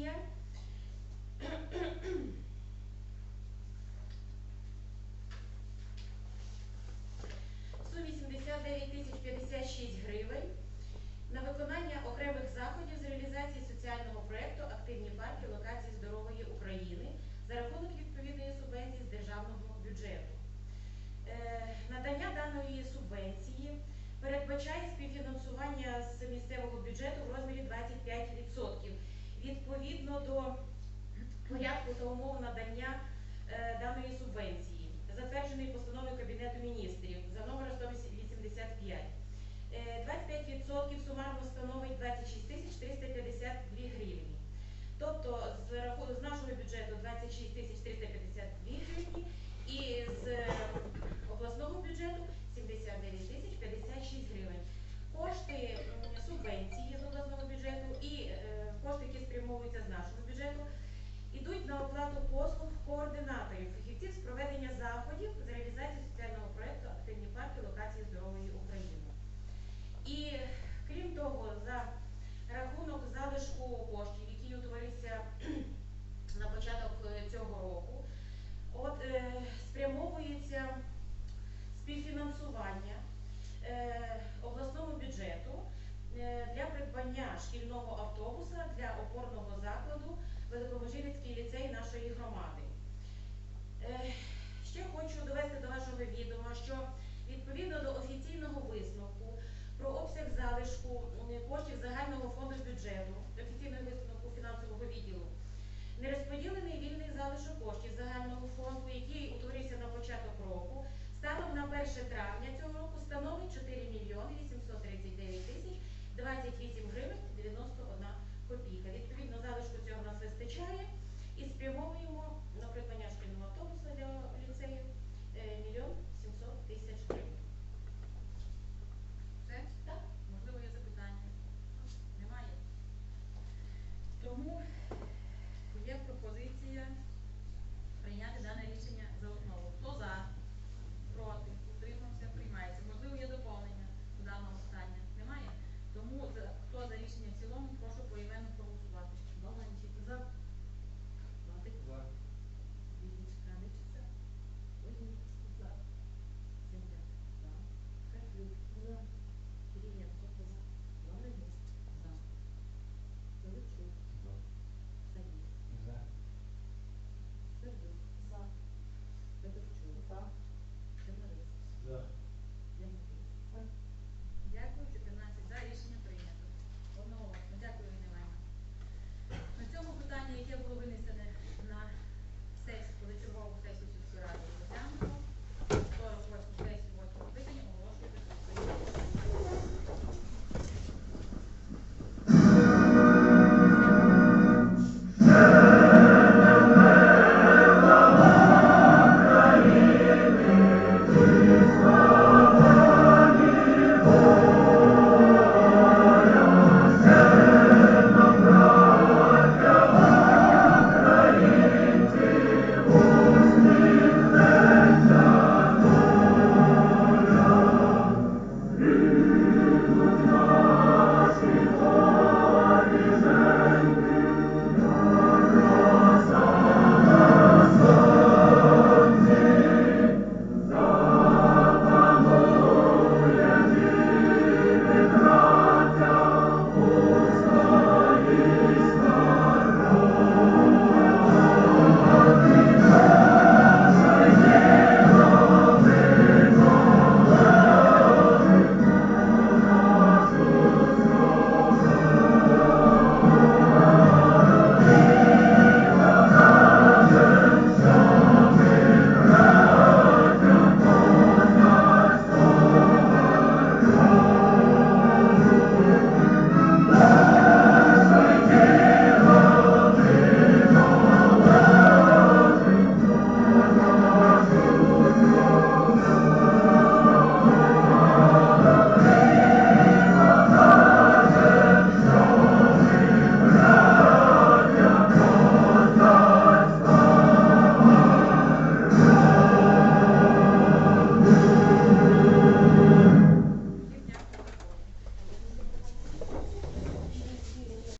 субвенція шкільного автобуса для опорного закладу Великоможирицький ліцей нашої громади. Е, Ще хочу довести до вашого відома, що відповідно до офіційного висновку про обсяг залишку коштів загального фонду бюджету, офіційного висновку фінансового відділу, нерозподілений вільний залишок коштів загального фонду, який утворився на початок року, станом на 1 травня цього року становить 4 мільйони 839 тисяч 28